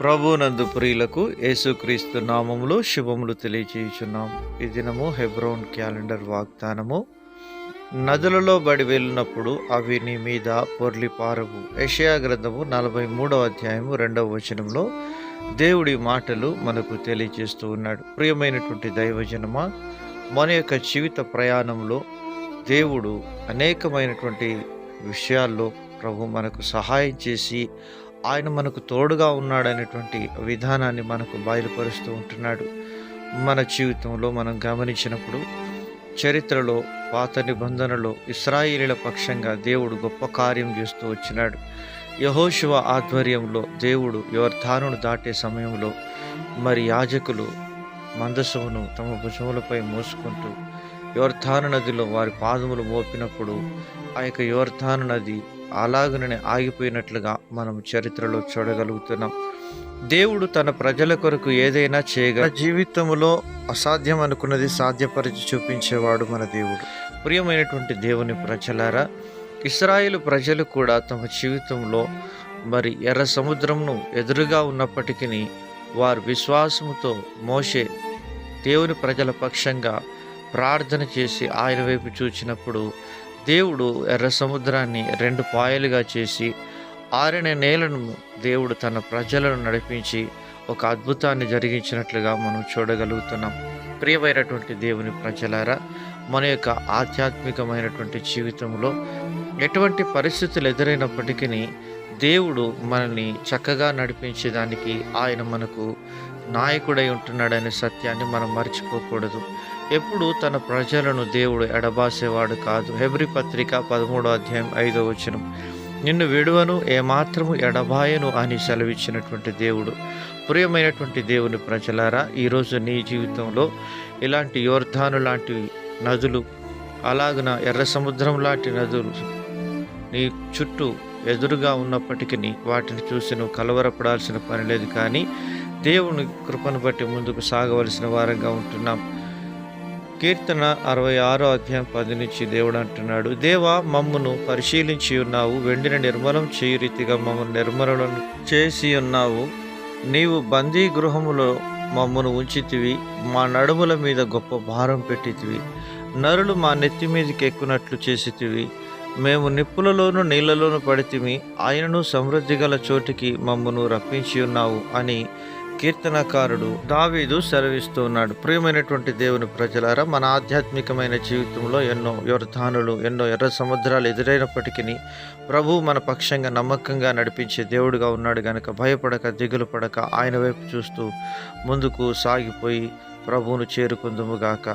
ప్రభునందు ప్రియులకు యేసుక్రీస్తు నామములో శుభములు తెలియచేయుచున్నాం. ఈ దినము హెబ్రోన్ క్యాలెండర్ వాగ్దానము. నదులలో బడి వెళ్ళినప్పుడు అవి నీ మీద పొర్లి పారవు గ్రంథము నలభై మూడవ అధ్యాయము రెండవ వచనంలో దేవుడి మాటలు మనకు తెలియజేస్తూ ఉన్నాడు. ప్రియమైనటువంటి దైవజనమా మన యొక్క జీవిత ప్రయాణంలో దేవుడు అనేకమైనటువంటి విషయాల్లో ప్రభు మనకు సహాయం చేసి ఆయన మనకు తోడుగా ఉన్నాడనేటువంటి విధానాన్ని మనకు బయలుపరుస్తూ ఉంటున్నాడు. మన జీవితంలో మనం గమనించినప్పుడు చరిత్రలో పాత నిబంధనలో ఇస్రాయిలీల పక్షంగా దేవుడు గొప్ప కార్యం చేస్తూ వచ్చినాడు. యహోశివ ఆధ్వర్యంలో దేవుడు యువర్ధానును దాటే సమయంలో మరి యాజకులు మందసమును తమ భుజములపై మోసుకుంటూ యోర్ధాను నదిలో వారి పాదములు మోపినప్పుడు ఆ యొక్క యోర్ధాను నది అలాగనే ఆగిపోయినట్లుగా మనం చరిత్రలో చూడగలుగుతున్నాం. దేవుడు తన ప్రజల కొరకు ఏదైనా చేయగల జీవితంలో అసాధ్యం అనుకున్నది సాధ్యపరిచి చూపించేవాడు మన దేవుడు. ప్రియమైనటువంటి దేవుని ప్రజలారా ఇస్రాయేల్ ప్రజలు కూడా తమ జీవితంలో మరి ఎర్ర సముద్రంను ఎదురుగా ఉన్నప్పటికీ వారు విశ్వాసముతో మోసే దేవుని ప్రజల పక్షంగా ప్రార్థన చేసి ఆయన వైపు చూచినప్పుడు దేవుడు ఎర్ర సముద్రాన్ని రెండు పాయలుగా చేసి ఆరిన నేలను దేవుడు తన ప్రజలను నడిపించి ఒక అద్భుతాన్ని జరిగించినట్లుగా మనం చూడగలుగుతున్నాం. ప్రియమైనటువంటి దేవుని ప్రజలారా మన యొక్క ఆధ్యాత్మికమైనటువంటి జీవితంలో ఎటువంటి పరిస్థితులు ఎదురైనప్పటికీ దేవుడు మనల్ని చక్కగా నడిపించేదానికి ఆయన మనకు నాయకుడై ఉంటున్నాడనే సత్యాన్ని మనం మర్చిపోకూడదు. ఎప్పుడు తన ప్రజలను దేవుడు ఎడబాసేవాడు కాదు. హెబ్రి పత్రిక పదమూడో అధ్యాయం ఐదో వచనం. నిన్ను విడువను ఏమాత్రము ఎడబాయను అని సెలవిచ్చినటువంటి దేవుడు. ప్రియమైనటువంటి దేవుని ప్రజలారా ఈరోజు నీ జీవితంలో ఇలాంటి యోర్ధాను లాంటి నదులు అలాగున ఎర్ర సముద్రం లాంటి నదులు నీ చుట్టూ ఎదురుగా ఉన్నప్పటికీ వాటిని చూసి నువ్వు కలవరపడాల్సిన పని లేదు కానీ దేవుని కృపను బట్టి ముందుకు సాగవలసిన వారంగా ఉంటున్నాం. కీర్తన అరవై ఆరో అధ్యాయం పది నుంచి దేవుడు అంటున్నాడు దేవా మమ్మును పరిశీలించి ఉన్నావు వెండిన నిర్మలం చేయు రీతిగా మమ్మల్ని నిర్మలం చేసి ఉన్నావు. నీవు బందీ గృహములో మమ్మను ఉంచితివి మా నడుముల మీద గొప్ప భారం పెట్టితివి. నరులు మా నెత్తి మీదకి ఎక్కునట్లు చేసితివి. మేము నిప్పులలోను నీళ్ళలోను పడితిమి ఆయనను సమృద్ధి గల చోటికి మమ్మను రప్పించి ఉన్నావు అని కీర్తనకారుడు దావీదు సెలవిస్తూ ఉన్నాడు. ప్రియమైనటువంటి దేవుని ప్రజలారా మన ఆధ్యాత్మికమైన జీవితంలో ఎన్నో యోర్ధానులు ఎన్నో ఎర్ర సముద్రాలు ఎదురైనప్పటికీ ప్రభు మన పక్షంగా నమ్మకంగా నడిపించే దేవుడుగా ఉన్నాడు గనుక భయపడక దిగులు పడక ఆయన వైపు చూస్తూ ముందుకు సాగిపోయి ప్రభువును చేరుకుందుముగాక